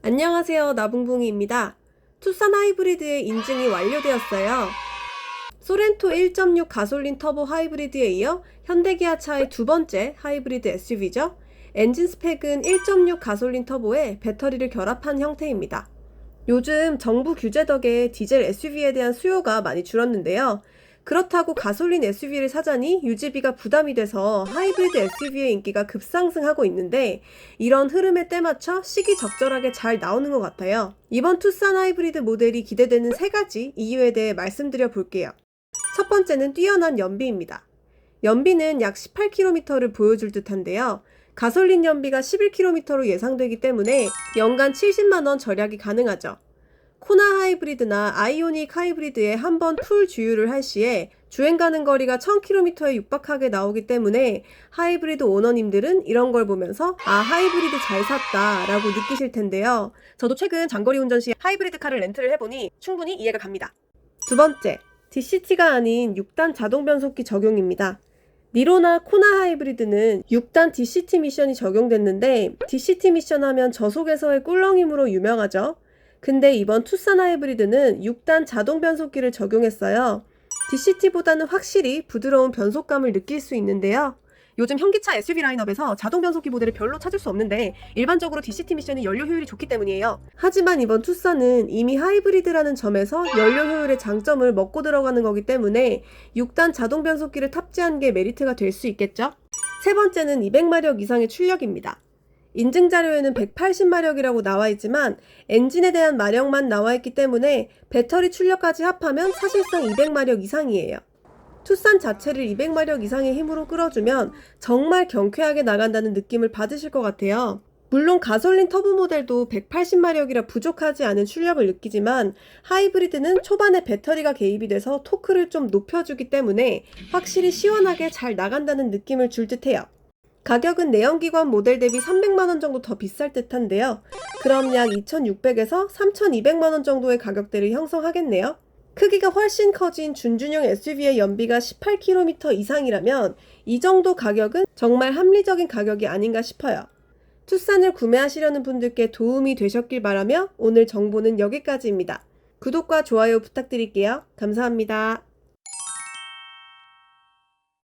안녕하세요. 나붕붕이입니다. 투싼 하이브리드의 인증이 완료되었어요. 소렌토 1.6 가솔린 터보 하이브리드에 이어 현대기아차의 두 번째 하이브리드 SUV죠. 엔진 스펙은 1.6 가솔린 터보에 배터리를 결합한 형태입니다. 요즘 정부 규제 덕에 디젤 SUV에 대한 수요가 많이 줄었는데요. 그렇다고 가솔린 SUV를 사자니 유지비가 부담이 돼서 하이브리드 SUV의 인기가 급상승하고 있는데 이런 흐름에 때맞춰 시기적절하게 잘 나오는 것 같아요. 이번 투싼 하이브리드 모델이 기대되는 세 가지 이유에 대해 말씀드려 볼게요. 첫 번째는 뛰어난 연비입니다. 연비는 약 18km를 보여줄 듯한데요. 가솔린 연비가 11km로 예상되기 때문에 연간 70만원 절약이 가능하죠. 코나 하이브리드나 아이오닉 하이브리드에 한번 풀 주유를 할 시에 주행 가는 거리가 1000km에 육박하게 나오기 때문에 하이브리드 오너님들은 이런 걸 보면서 아 하이브리드 잘 샀다 라고 느끼실 텐데요. 저도 최근 장거리 운전 시 하이브리드 카를 렌트를 해보니 충분히 이해가 갑니다. 두 번째, DCT가 아닌 6단 자동 변속기 적용입니다. 니로나 코나 하이브리드는 6단 DCT 미션이 적용됐는데 DCT 미션 하면 저속에서의 꿀렁임으로 유명하죠. 근데 이번 투싼 하이브리드는 6단 자동 변속기를 적용했어요. DCT보다는 확실히 부드러운 변속감을 느낄 수 있는데요. 요즘 현기차 SUV 라인업에서 자동 변속기 모델을 별로 찾을 수 없는데 일반적으로 DCT 미션이 연료 효율이 좋기 때문이에요. 하지만 이번 투싼은 이미 하이브리드라는 점에서 연료 효율의 장점을 먹고 들어가는 거기 때문에 6단 자동 변속기를 탑재한 게 메리트가 될 수 있겠죠? 세 번째는 200마력 이상의 출력입니다. 인증 자료에는 180마력이라고 나와 있지만 엔진에 대한 마력만 나와 있기 때문에 배터리 출력까지 합하면 사실상 200마력 이상이에요. 투싼 자체를 200마력 이상의 힘으로 끌어주면 정말 경쾌하게 나간다는 느낌을 받으실 것 같아요. 물론 가솔린 터보 모델도 180마력이라 부족하지 않은 출력을 느끼지만 하이브리드는 초반에 배터리가 개입이 돼서 토크를 좀 높여주기 때문에 확실히 시원하게 잘 나간다는 느낌을 줄 듯해요. 가격은 내연기관 모델 대비 300만원 정도 더 비쌀 듯한데요. 그럼 약 2600에서 3200만원 정도의 가격대를 형성하겠네요. 크기가 훨씬 커진 준준형 SUV의 연비가 18km 이상이라면 이 정도 가격은 정말 합리적인 가격이 아닌가 싶어요. 투싼을 구매하시려는 분들께 도움이 되셨길 바라며 오늘 정보는 여기까지입니다. 구독과 좋아요 부탁드릴게요. 감사합니다.